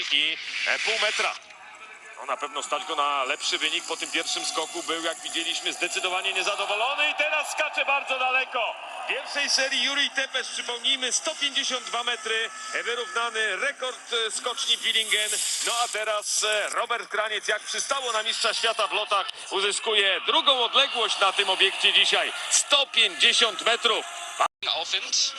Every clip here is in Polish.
140,5 metra. No na pewno stać go na lepszy wynik po tym pierwszym skoku. Był, jak widzieliśmy, zdecydowanie niezadowolony i teraz skacze bardzo daleko. W pierwszej serii Jurij Tepes, przypomnijmy, 152 metry, wyrównany rekord e, skoczni Billingen. No a teraz e, Robert Kraniec, jak przystało na mistrza świata w lotach, uzyskuje drugą odległość na tym obiekcie dzisiaj. 150 metrów. Aufwind.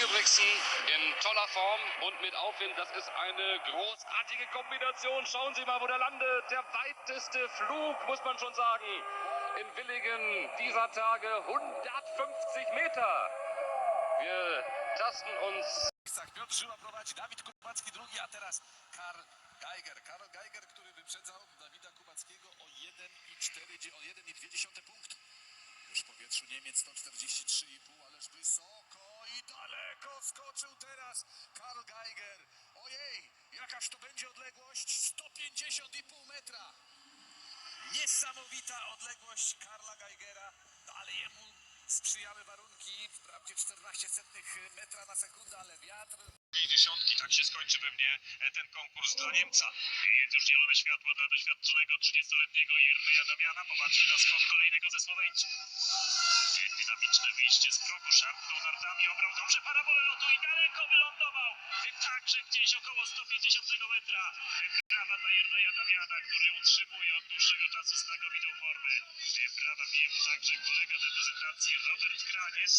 Ingebrigtsen in toller Form und mit Aufwind, das ist eine großartige Kombination. Schauen Sie mal, wo der landet. Der weiteste Flug, muss man schon sagen. In Willingen dieser Tage 150 Meter. Wir tasten uns Geiger. Karl Geiger, który wyprzedzał Dawida Kubackiego o 1,4, o 1,2 punktu. Już w powietrzu Niemiec 143,5, ależ wysoko daleko skoczył teraz Karl Geiger. Ojej, jakaż to będzie odległość? 150,5 metra. Niesamowita odległość Karla Geigera, no ale jemu sprzyjały warunki, wprawdzie 14 setnych metra na sekundę, ale wiatr. I dziesiątki, tak się skończy pewnie e, ten konkurs dla Niemca. Jest już zielone światło dla doświadczonego 30-letniego Jermeja Damiana. Popatrzmy na skok kolejnego ze Słoweńców. E, Dynamiczne wyjście z progu, szarpnął nartami, obrał dobrze parabolę lotu i daleko wylądował. E, Także gdzieś około 150 metra. E, Brawa dla Jermeja Damiana, który utrzymuje od dłuższego czasu znakomitą formę. Brawa bije mu także kolega reprezentacji Robert Kraniec.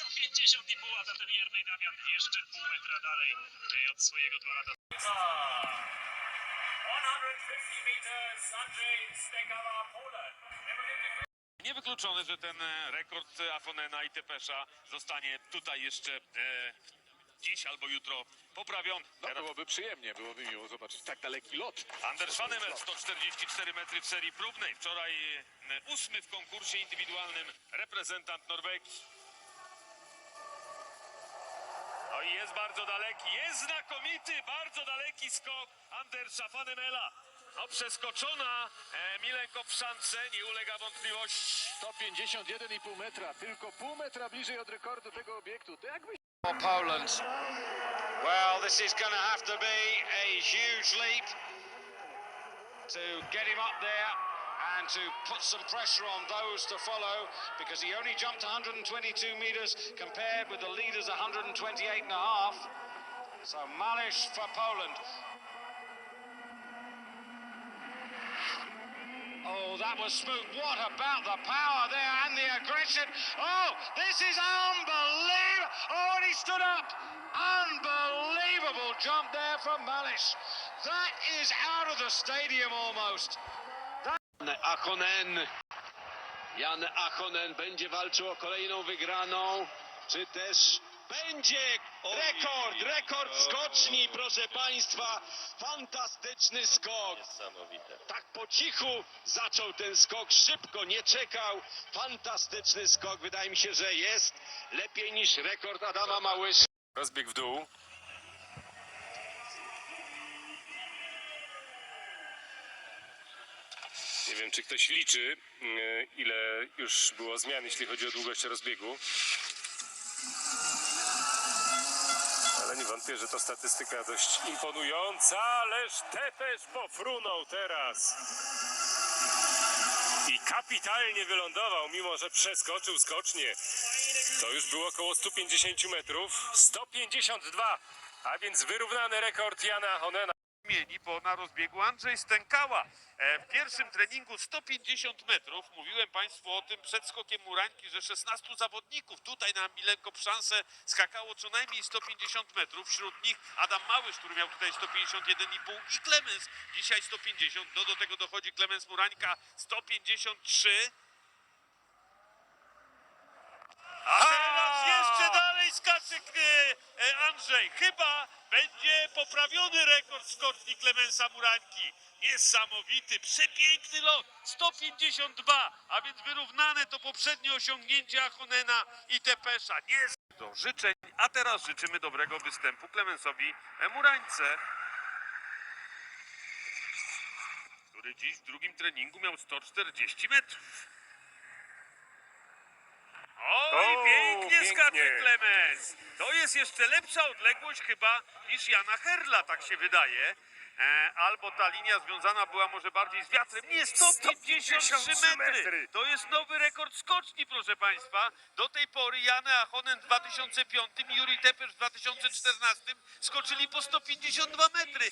150,5, a zatem Jernej Damian jeszcze pół metra dalej e, od swojego dwa lata 150 meters, Andrzej Stekala, Poland. Niewykluczone, że ten e, rekord Afonena i Tepesza zostanie tutaj jeszcze e, dziś albo jutro poprawiony. No Teraz byłoby przyjemnie, byłoby miło zobaczyć tak daleki lot. Anders Vanemel 144 metry w serii próbnej. Wczoraj e, ósmy w konkursie indywidualnym reprezentant Norwegii. No i jest bardzo daleki, jest znakomity, bardzo daleki skok Andersa Vanemela. No przeskoczona e, Milenko w szance, nie ulega wątpliwości. 151,5 metra, tylko pół metra bliżej od rekordu tego obiektu. To jakby Poland. Well, this is going to have to be a huge leap to get him up there and to put some pressure on those to follow because he only jumped 122 meters compared with the leaders 128 and a half. So Malish for Poland. Oh, that was smooth. What about the power there and the aggression? Oh, this is unbelievable. Oh, and he stood up. Unbelievable jump there from Malish. That is out of the stadium almost. Achonen. Jan Achonen będzie walczył o kolejną wygraną, czy też będzie rekord, rekord skoczni, proszę Państwa. Fantastyczny skok. Tak po cichu zaczął ten skok, szybko, nie czekał. Fantastyczny skok, wydaje mi się, że jest lepiej niż rekord Adama Małysza. Rozbieg w dół. Nie wiem, czy ktoś liczy, e, ile już było zmian, jeśli chodzi o długość rozbiegu. Ale nie wątpię, że to statystyka dość imponująca, ależ Tepesz pofrunął teraz. I kapitalnie wylądował, mimo że przeskoczył skocznie. To już było około 150 metrów. 152, a więc wyrównany rekord Jana Honena. Mieli, bo na rozbiegu Andrzej Stękała. E, W pierwszym treningu 150 metrów, mówiłem Państwu o tym przed skokiem Murańki, że 16 zawodników tutaj na Milenko Szanse skakało co najmniej 150 metrów. Wśród nich Adam Małysz, który miał tutaj 151,5 i Klemens dzisiaj 150. No do tego dochodzi Klemens Murańka 153. A teraz skacze e, Andrzej. Chyba będzie poprawiony rekord skoczni Klemensa Murańki. Niesamowity, przepiękny lot. 152, a więc wyrównane to poprzednie osiągnięcie Achonena i Tepesza. Nie do życzeń, a teraz życzymy dobrego występu Klemensowi e, Murańce. Który dziś w drugim treningu miał 140 metrów. O, pięknie, pięknie. skacze Klemens. To jest jeszcze lepsza odległość chyba niż Jana Herla, tak się wydaje. E, albo ta linia związana była może bardziej z wiatrem. Nie, 153 metry. To jest nowy rekord skoczni, proszę Państwa. Do tej pory Janę Achonen w 2005 i Juri Tepesz w 2014 skoczyli po 152 metry.